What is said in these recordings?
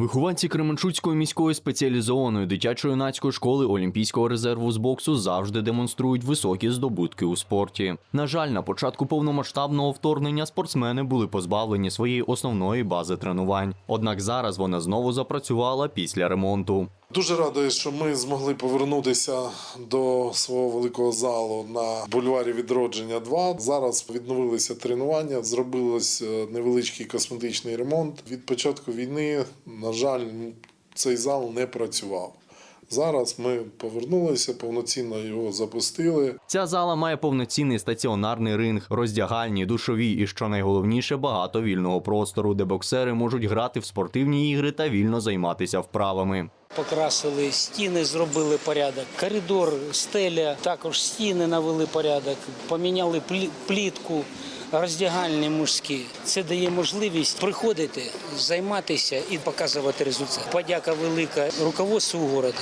Вихованці Кременчуцької міської спеціалізованої дитячо-юнацької школи Олімпійського резерву з боксу завжди демонструють високі здобутки у спорті. На жаль, на початку повномасштабного вторгнення спортсмени були позбавлені своєї основної бази тренувань. Однак зараз вона знову запрацювала після ремонту. Дуже радий, що ми змогли повернутися до свого великого залу на бульварі відродження. 2 зараз відновилися тренування, зробилось е, невеличкий косметичний ремонт. Від початку війни, на жаль, цей зал не працював. Зараз ми повернулися, повноцінно його запустили. Ця зала має повноцінний стаціонарний ринг, роздягальні, душові і, що найголовніше, багато вільного простору, де боксери можуть грати в спортивні ігри та вільно займатися вправами. Покрасили стіни, зробили порядок. Коридор, стеля, також стіни навели порядок, поміняли плітку, роздягальні мужські. Це дає можливість приходити, займатися і показувати результат. Подяка велика руководству города,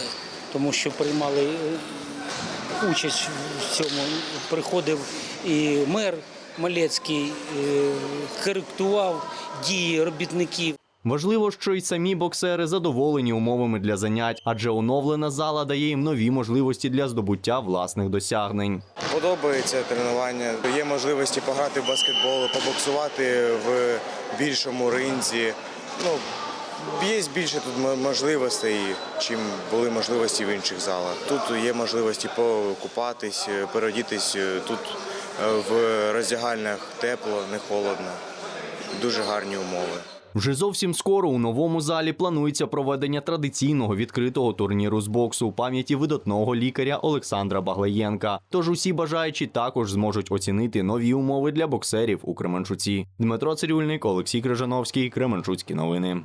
тому що приймали е, участь в цьому. Приходив і мер Малецький, е, коректував дії робітників. Важливо, що й самі боксери задоволені умовами для занять, адже оновлена зала дає їм нові можливості для здобуття власних досягнень. Подобається тренування. Є можливості пограти в баскетбол, побоксувати в більшому ринзі. Ну, є більше тут можливостей, чим були можливості в інших залах. Тут є можливості покупатись, переодітись. Тут е, в роздягальнях тепло, не холодно. Дуже гарні умови. Вже зовсім скоро у новому залі планується проведення традиційного відкритого турніру з боксу у пам'яті видатного лікаря Олександра Баглаєнка. Тож усі бажаючі також зможуть оцінити нові умови для боксерів у Кременчуці. Дмитро Цирюльник, Олексій Крижановський, Кременчуцькі новини.